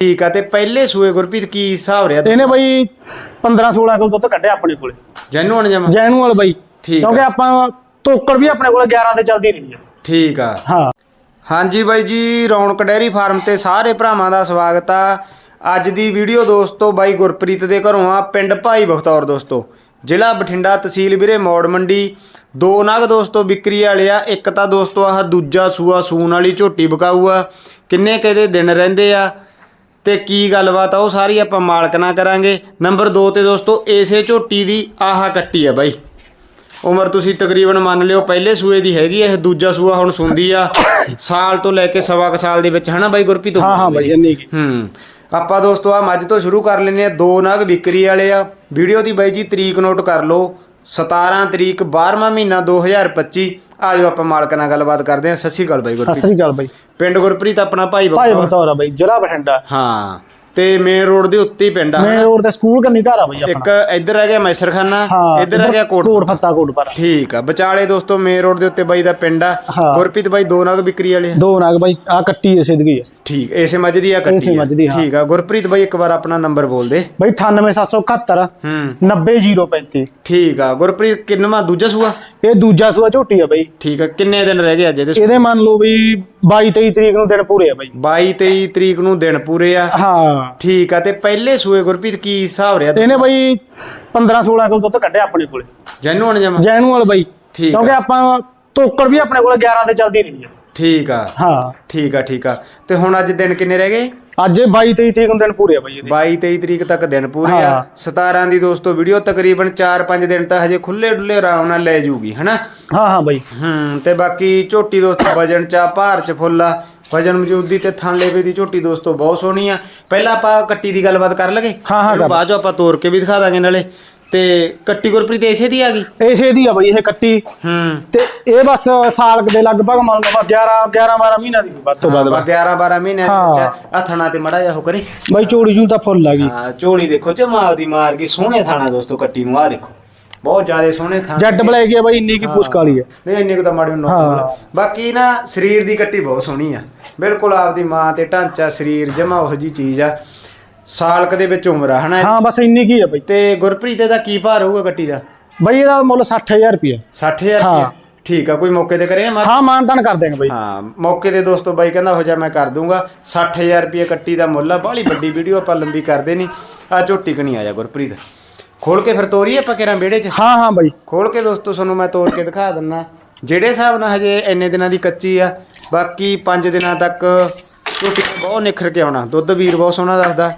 ਠੀਕ ਆ ਤੇ ਪਹਿਲੇ ਸੂਏ ਗੁਰਪ੍ਰੀਤ ਕੀ ਹਿਸਾਬ ਰਿਹਾ? ਇਹਨੇ ਬਾਈ 15 16 ਕਿਲੋ ਦੁੱਧ ਕੱਢਿਆ ਆਪਣੇ ਕੋਲੇ। ਜੈਨੂਅਨ ਜਮਾ? ਜੈਨੂਅਲ ਬਾਈ। ਠੀਕ। ਕਿਉਂਕਿ ਆਪਾਂ ਤੋਕੜ ਵੀ ਆਪਣੇ ਕੋਲੇ 11 ਤੇ ਚੱਲਦੀ ਰਹੀ ਹੈ ਠੀਕ ਆ। ਹਾਂ। ਹਾਂਜੀ ਬਾਈ ਜੀ ਰੌਣਕ ਡੈਰੀ ਫਾਰਮ ਤੇ ਸਾਰੇ ਭਰਾਵਾਂ ਦਾ ਸਵਾਗਤ ਆ। ਅੱਜ ਦੀ ਵੀਡੀਓ ਦੋਸਤੋ ਬਾਈ ਗੁਰਪ੍ਰੀਤ ਦੇ ਘਰੋਂ ਆ ਪਿੰਡ ਭਾਈ ਬਖਤੌਰ ਦੋਸਤੋ। ਜ਼ਿਲ੍ਹਾ ਬਠਿੰਡਾ ਤਹਿਸੀਲ ਵੀਰੇ ਮੌੜ ਮੰਡੀ। ਦੋ ਨਗ ਦੋਸਤੋ ਵਿਕਰੀ ਵਾਲੇ ਆ ਇੱਕ ਤਾਂ ਦੋਸਤੋ ਆਹ ਦੂਜਾ ਸੂਆ ਸੂਣ ਵਾਲੀ ਝੋਟੀ ਬਕਾਊ ਆ। ਕਿੰਨੇ ਕਿਹਦੇ ਦਿਨ ਰਹਿੰਦੇ ਆ? ਤੇ ਕੀ ਗੱਲਬਾਤ ਆ ਉਹ ਸਾਰੀ ਆਪਾਂ ਮਾਲਕ ਨਾਲ ਕਰਾਂਗੇ। ਨੰਬਰ 2 ਤੇ ਦੋਸਤੋ ਏਸੇ ਝੋਟੀ ਦੀ ਆਹ ਕੱਟੀ ਆ ਬਾਈ। ਉਮਰ ਤੁਸੀਂ ਤਕਰੀਬਨ ਮੰਨ ਲਿਓ ਪਹਿਲੇ ਸੂਏ ਦੀ ਹੈਗੀ ਇਹ ਦੂਜਾ ਸੂਆ ਹੁਣ ਸੁੰਦੀ ਆ। ਸਾਲ ਤੋਂ ਲੈ ਕੇ ਸਵਾ ਕੁ ਸਾਲ ਦੇ ਵਿੱਚ ਹਨਾ ਬਾਈ ਗੁਰਪ੍ਰੀਤ? ਹਾਂ ਹਾਂ ਬਾਈ ਇੰਨੀ ਕੀ। ਹੂੰ। ਆਪਾਂ ਦੋਸਤੋ ਆ ਮੱਝ ਤੋਂ ਸ਼ੁਰੂ ਕਰ ਲੈਨੇ ਆ ਦੋ ਨਗ ਵਿਕਰੀ ਵਾਲੇ ਆ। ਵੀਡੀਓ ਦੀ ਬਾਈ ਜੀ ਤਰੀਕ ਨੋਟ ਕਰ ਲਓ 17 ਤਰੀਕ 12ਵਾਂ ਮਹੀਨਾ 2025 ਆਜੋ ਆਪਾਂ ਮਾਲਕ ਨਾਲ ਗੱਲਬਾਤ ਕਰਦੇ ਆ ਸਤਿ ਸ਼੍ਰੀ ਅਕਾਲ ਬਾਈ ਸਤਿ ਗੁਰਪ੍ਰੀਤ ਸ੍ਰੀ ਅਕਾਲ ਬਾਈ। ਪਿੰਡ ਗੁਰਪ੍ਰੀਤ ਆਪਣਾ ਭਾਈ ਭਾਈ ਬਖਤੌਰ ਬਤੌਰਾ ਬਾਈ ਜ਼ਿਲ੍ਹਾ ਬਠਿੰਡਾ। ਹਾਂ ਤੇ ਮੇਨ ਰੋਡ ਦੇ ਉੱਤੇ ਹੀ ਪਿੰਡ ਆ ਮੈਂ ਹਨਾ? ਰੋਡ ਤੇ ਸਕੂਲ ਕੰਨੀ ਘਰ ਆ ਬਾਈ ਇੱਕ ਆਪਣਾ ਇੱਧਰ ਆ ਗਿਆ ਮੈਸਰਖਾਨਾ ਹਾਂ ਇੱਧਰ ਆ ਗਿਆ ਕੋਟ ਕੋਟ ਫੱਤਾ ਕੋਟ ਪਰ ਠੀਕ ਆ ਵਿਚਾਲੇ ਦੋਸਤੋ ਮੇਨ ਰੋਡ ਦੇ ਉੱਤੇ ਬਾਈ ਦਾ ਪਿੰਡ ਆ। ਹਾਂ। ਗੁਰਪ੍ਰੀਤ ਬਾਈ ਦੋ ਨਗ ਵਿਕਰੀ ਵਾਲੇ ਆ। ਦੋ ਨਾਗ ਬਾਈ ਆ ਕੱਟੀ ਇਸੇ ਦੀ ਹੈ ਠੀਕ ਇਸੇ ਮੱਝ ਦੀ ਆ ਇਸੇ ਕੱਟੀ ਆ। ਮੱਝ ਦੀ, ਹਾਂ। ਠੀਕ ਆ ਗੁਰਪ੍ਰੀਤ ਬਾਈ ਇੱਕ ਵਾਰ ਆਪਣਾ ਨੰਬਰ ਬੋਲ ਦੇ। ਬਾਈ 98771 ਹੂੰ। 90035 ਠੀਕ ਆ ਗੁਰਪ੍ਰੀਤ ਕਿੰਨਵਾਂ ਦੂਜਾ ਸੂਆ? ਇਹ ਦੂਜਾ ਸੂਆ ਝੋਟੀ ਆ ਬਾਈ। ਠੀਕ ਆ ਕਿੰਨੇ ਦਿਨ ਰਹਿ ਗਏ ਅੱਜ ਇਹਦੇ ਇਹਦੇ ਮੰਨ ਲਓ ਵੀ 22 23 ਤਰੀਕ ਨੂੰ ਦਿਨ ਪੂਰੇ ਆ ਬਾਈ। 22 23 ਤਰੀਕ ਨੂੰ ਦਿਨ ਪੂਰੇ ਆ? ਹਾਂ। ਠੀਕ ਆ ਤੇ ਪਹਿਲੇ ਸੂਏ ਗੁਰਪ੍ਰੀਤ ਕੀ ਹਿਸਾਬ ਰਿਹਾ? ਤੇ ਇਹਨੇ ਬਾਈ 15 16 ਕਿਲੋ ਦੁੱਧ ਕੱਢਿਆ ਆਪਣੇ ਕੋਲੇ। ਜੈਨੂਅਨ ਜਮਾ? ਜੈਨੂਅਲ ਬਾਈ। ਠੀਕ ਆ। ਕਿਉਂਕਿ ਆਪਾਂ ਤੋਕੜ ਵੀ ਆਪਣੇ ਕੋਲੇ 11 ਤੇ ਚੱਲਦੀ ਰਹੀ ਹੈ ਠੀਕ ਆ। ਹਾਂ। ਠੀਕ ਆ ਠੀਕ ਆ। ਤੇ ਹੁਣ ਅੱਜ ਦਿਨ ਕਿੰਨੇ ਰਹਿ ਗਏ? ਅੱਜ ਇਹ 22 23 ਤਰੀਕ ਨੂੰ ਦਿਨ ਪੂਰੇ ਆ ਬਾਈ ਇਹਦੇ। 22 23 ਤਰੀਕ ਤੱਕ ਦਿਨ ਪੂਰੇ ਆ। ਹਾਂ। 17 ਦੀ ਦੋਸਤੋ ਵੀਡੀਓ ਤਕਰੀਬਨ 4-5 ਦਿਨ ਤਾਂ ਹਜੇ ਖੁੱਲੇ ਡੁੱਲੇ ਆਰਾਮ ਨਾਲ ਲੈ ਜੂਗੀ ਹਨਾ? ਹਾਂ ਹਾਂ ਬਾਈ। ਹੂੰ ਤੇ ਬਾਕੀ ਝੋਟੀ ਦੋਸਤੋ ਵਜਨ ਚ ਭਾਰ ਚ ਫੁੱਲ ਆ। ਵਜਨ ਮੌਜੂਦੀ ਤੇ ਥਣ ਲੇਵੇ ਦੀ ਝੋਟੀ ਦੋਸਤੋ ਬਹੁਤ ਸੋਹਣੀ ਆ। ਪਹਿਲਾਂ ਆਪਾਂ ਕੱਟੀ ਦੀ ਗੱਲਬਾਤ ਕਰ ਲਗੇ? ਹਾਂ, ਹਾਂ, ਕਰ। ਬਾਅਦ ਚ ਆਪਾਂ ਤੋੜ ਕੇ ਵੀ ਦਿਖਾ ਦਾਂਗੇ ਨਾਲੇ। ਤੇ ਕੱਟੀ ਗੁਰਪ੍ਰੀਤ ਇਸੇ ਦੀ ਆ ਗਈ? ਇਸੇ ਦੀ ਆ ਬਾਈ ਇਹ ਕੱਟੀ। ਹੂੰ। ਤੇ ਇਹ ਬਸ ਸਾਲ ਦੇ ਲਗਭਗ ਮੰਨ ਲਓ 11 11 12 ਮਹੀਨਾ ਦੀ। ਵੱਧ ਤੋਂ ਵੱਧ ਬਸ। 11 12 ਮਹੀਨੇ ਹਾਂ। ਆ ਥਣਾ ਤੇ ਮੜਾ ਜਾ ਹੋ ਕਰੀ। ਬਾਈ ਚੋੜੀ ਜੂ ਤਾਂ ਫੁੱਲ ਆ ਗਈ। ਹਾਂ ਝੋਲੀ ਦੇਖੋ ਜਮਾ ਦੀ ਮਾਰ ਗਈ। ਸੋਹਣੇ ਥਾਣਾ ਦੋਸਤੋ ਕੱਟੀ ਨੂੰ ਆ ਦੇਖੋ। ਬਹੁਤ ਜ਼ਿਆਦਾ ਸੋਹਣੇ ਥਾਣਾ ਜੱਟ ਬਲੈਕ ਆ ਬਾਈ ਇੰਨੀ ਕੀ ਪੁਸ਼ਕ ਵਾਲੀ ਹੈ ਨਹੀਂ ਇੰਨੇ ਕੁ ਤਾਂ ਮਾੜੀ ਹਾਂ। ਨੋਰਮਲ ਬਾਕੀ ਨਾ ਸਰੀਰ ਦੀ ਕੱਟੀ ਬਹੁਤ ਸੋਹਣੀ ਆ। ਬਿਲਕੁਲ ਆਪਦੀ ਮਾਂ ਤੇ ਢਾਂਚਾ ਸਰੀਰ ਜਮਾ ਉਹੋ ਜੀ ਚੀਜ਼ ਆ। ਸਾਲ ਕ ਦੇ ਵਿੱਚ ਉਮਰ ਆ ਹਨਾ? ਹਾਂ ਬਸ ਇੰਨੀ ਕੀ ਆ ਬਾਈ। ਤੇ ਗੁਰਪ੍ਰੀਤ ਦਾ ਕੀ ਭਾਰ ਹੋਊਗਾ ਕੱਟੀ ਦਾ? ਬਾਈ ਇਹਦਾ ਮੁੱਲ 60000 ਰੁਪਏ 60000 ਹਾਂ। ਰੁਪਏ ਠੀਕ ਆ ਕੋਈ ਮੌਕੇ ਤੇ ਕਰੇ ਹਾਂ ਮਾਨਤਾਨ ਕਰ ਦੇਂਗੇ ਬਾਈ। ਹਾਂ ਮੌਕੇ ਤੇ ਦੋਸਤੋ ਬਾਈ ਕਹਿੰਦਾ ਹੋ ਜਾ ਮੈਂ ਕਰ ਦੂੰਗਾ। 60000 ਰੁਪਏ ਕੱਟੀ ਦਾ ਮੁੱਲ ਆ ਬਾਹਲੀ ਵੱਡੀ ਵੀਡੀਓ ਆਪਾਂ ਲੰਬੀ ਕਰਦੇ ਨਹੀਂ ਆ ਝੋਟੀ ਕਣੀ ਆਇਆ ਗੁਰਪ੍ਰੀਤ। ਖੋਲ ਕੇ ਫਿਰ ਤੋਰੀ ਆਪਾਂ ਕਿਹੜਾ ਵਿਹੜੇ 'ਚ? ਹਾਂ ਹਾਂ ਬਾਈ। ਖੋਲ ਕੇ ਦੋਸਤੋ ਤੁਹਾਨੂੰ ਮੈਂ ਤੋੜ ਕੇ ਦਿਖਾ ਦਿੰਨਾ। ਜਿਹੜੇ ਹਿਸਾਬ ਨਾਲ ਹਜੇ ਇੰਨੇ ਦਿਨਾਂ ਦੀ ਕੱਚੀ ਆ ਬਾਕੀ 5 ਦਿਨਾਂ ਤੱਕ ਝੋਟੀ ਬਹੁਤ ਨਿਖਰ ਕੇ ਆਉਣਾ। ਦੁੱਧ ਵੀਰ ਬਹੁਤ ਸੋਹਣਾ ਦੱਸਦਾ।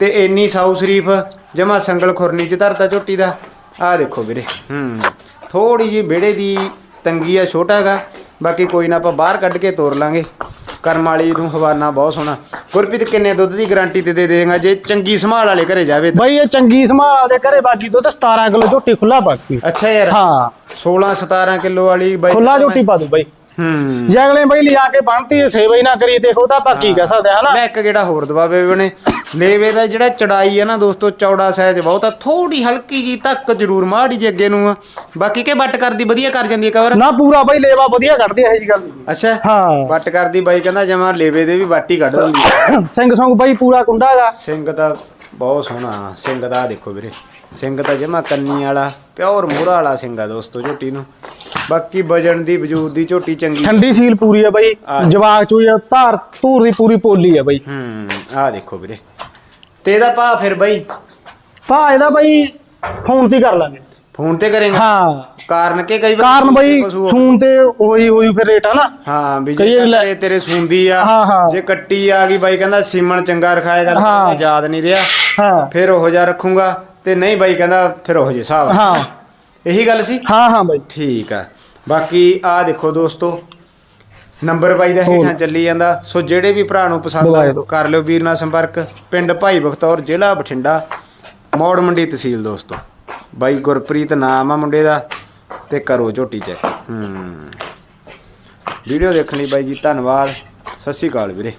ਤੇ ਇੰਨੀ ਸਾਊ ਸ਼ਰੀਫ ਜਮਾ ਸੰਗਲ ਖੁਰਨੀ ਚ ਧਰਤਾ ਝੋਟੀ ਦਾ। ਆਹ ਦੇਖੋ ਵੀਰੇ ਹੂੰ ਥੋੜੀ ਜਿਹੀ ਵਿਹੜੇ ਦੀ ਤੰਗੀ ਆ ਛੋਟਾ ਹੈਗਾ ਬਾਕੀ ਕੋਈ ਨਾ ਆਪਾਂ ਬਾਹਰ ਕੱਢ ਕੇ ਤੋਰ ਲਾਂਗੇ। ਕਰਮ ਵਾਲੀ ਨੂੰ ਹਵਾਨਾ ਬਹੁਤ ਸੋਹਣਾ। ਗੁਰਪ੍ਰੀਤ ਕਿੰਨੇ ਦੁੱਧ ਦੀ ਗਾਰੰਟੀ ਤੇ ਦੇ ਦੇਗਾ ਜੇ ਚੰਗੀ ਸੰਭਾਲ ਵਾਲੇ ਘਰੇ ਜਾਵੇ ਤਾਂ। ਬਾਈ ਇਹ ਚੰਗੀ ਸੰਭਾਲ ਦੇ ਘਰੇ ਬਾਕੀ ਦੁੱਧ 17 ਕਿਲੋ ਝੋਟੀ ਖੁੱਲਾ ਬਾਕੀ। ਅੱਛਾ ਯਾਰ। ਹਾਂ। 16 17 ਕਿਲੋ ਵਾਲੀ ਬਾਈ ਖੁੱਲਾ ਝੋਟੀ ਪਾ ਦੂ ਬਾਈ। ਹੂੰ। ਜੇ ਅਗਲੇ ਬਾਈ ਲਿਆ ਕੇ ਬਣਤੀ ਇਹ ਸੇਵਾ ਹੀ ਨਾ ਕਰੀ ਦੇਖੋ ਤਾਂ ਆਪਾਂ ਕੀ ਕਹਿ ਸਕਦੇ ਹਾਂ ਹਨਾ? ਲੈ ਇੱਕ ਜਿਹੜਾ ਹੋਰ ਦਬਾਵੇ ਬਣੇ ਲੇਵੇ ਦਾ ਜਿਹੜਾ ਚੜਾਈ ਹੈ ਨਾ ਦੋਸਤੋ ਚੌੜਾ ਸਾਈਜ਼ ਬਹੁਤ ਆ। ਥੋੜੀ ਹਲਕੀ ਜੀ ਤੱਕ ਜ਼ਰੂਰ ਮਾੜੀ ਜੀ ਅੱਗੇ ਨੂੰ ਆ। ਬਾਕੀ ਕੇ ਬੱਟ ਕਰਦੀ ਵਧੀਆ ਕਰ ਜਾਂਦੀ ਹੈ ਕਵਰ ਨਾ ਪੂਰਾ ਬਾਈ ਲੇਵਾ ਵਧੀਆ ਕੱਢਦੀ ਇਹ ਜੀ ਗੱਲ ਨਹੀਂ। ਅੱਛਾ ਹਾਂ। ਬੱਟ ਕਰਦੀ ਬਾਈ ਕਹਿੰਦਾ ਜਮਾ ਲੇਵੇ ਦੇ ਵੀ ਬੱਟ ਹੀ ਕੱਢ ਦਿੰਦੀ ਆ। ਸਿੰਘ ਸੰਗ ਬਾਈ ਪੂਰਾ ਕੁੰਡਾ ਹੈਗਾ। ਸਿੰਘ ਤਾਂ ਬਹੁਤ ਸੋਹਣਾ ਸਿੰਘ ਦਾ ਦੇਖੋ ਵੀਰੇ। ਸਿੰਘ ਤਾਂ ਜਮਾ ਕੰਨੀ ਵਾਲਾ ਪਿਓਰ ਮੋਹਰਾ ਵਾਲਾ ਸਿੰਘ ਆ ਦੋਸਤੋ ਝੋਟੀ ਨੂੰ। ਬਾਕੀ ਵਜਨ ਦੀ ਵਜੂਦ ਦੀ ਝੋਟੀ ਚੰਗੀ ਠੰਡੀ ਸੀਲ ਪੂਰੀ ਹੈ ਬਾਈ। ਜਵਾਕ ਚੋਈ ਆ, ਧਾਰ ਧੂਰ ਦੀ ਪੂਰੀ ਪੋਲੀ ਹੈ ਬਾਈ। ਹੂੰ ਆਹ ਦੇਖੋ ਵੀਰੇ। ਤੇ ਇਹਦਾ ਭਾ ਫਿਰ ਬਾਈ? ਭਾ ਇਹਦਾ ਬਾਈ ਫੋਨ ਤੇ ਕਰ ਲਾਂਗੇ। ਫੋਨ ਤੇ ਕਰੇਗਾ? ਹਾਂ। ਕਾਰਨ ਕਿ ਕਈ ਵਾਰ ਕਾਰਨ ਬਾਈ ਫੋਨ ਤੇ ਹੋਈ ਹੋਈ ਫਿਰ ਰੇਟ ਆ ਨਾ। ਹਾਂ ਵੀ ਜੇ ਤੇਰੇ ਤੇਰੇ ਸੁੰਦੀ ਆ। ਜੇ ਕੱਟੀ ਆ ਗਈ ਬਾਈ ਕਹਿੰਦਾ ਸੀਮਣ ਚੰਗਾ ਰਖਾਏਗਾ ਹਾਂ। ਯਾਦ ਨਹੀਂ ਰਿਹਾ। ਹਾਂ। ਫਿਰ ਉਹ ਜਿਹਾ ਰੱਖੂਗਾ ਤੇ ਨਹੀਂ ਬਾਈ ਕਹਿੰਦਾ ਫਿਰ ਉਹ ਜਿਹਾ ਹਿਸਾਬ ਆ। ਹਾਂ। ਇਹੀ ਗੱਲ ਸੀ? ਹਾਂ ਹਾਂ ਬਾਈ। ਠੀਕ ਆ। ਬਾਕੀ ਆ ਦੇਖੋ ਦੋਸਤੋ ਨੰਬਰ ਬਾਈ ਦਾ ਹੇਠਾਂ ਚੱਲੀ ਜਾਂਦਾ। ਸੋ ਜਿਹੜੇ ਵੀ ਭਰਾ ਨੂੰ ਪਸੰਦ ਆ। ਕਰ ਲਿਓ ਵੀਰ ਨਾਲ ਸੰਪਰਕ। ਪਿੰਡ ਭਾਈ ਬਖਤੌਰ ਜ਼ਿਲ੍ਹਾ ਬਠਿੰਡਾ ਮੌੜ ਮੰਡੀ ਤਹਿਸੀਲ ਦੋਸਤੋ। ਬਾਈ ਗੁਰਪ੍ਰੀਤ ਨਾਮ ਆ ਮੁੰਡੇ ਦਾ ਤੇ ਕਰੋ ਝੋਟੀ ਚੈੱਕ ਹੂੰ। ਵੀਡੀਓ ਦੇਖਣ ਲਈ ਬਾਈ ਜੀ ਧੰਨਵਾਦ। ਸਤਿ ਸ਼੍ਰੀ ਅਕਾਲ ਵੀਰੇ।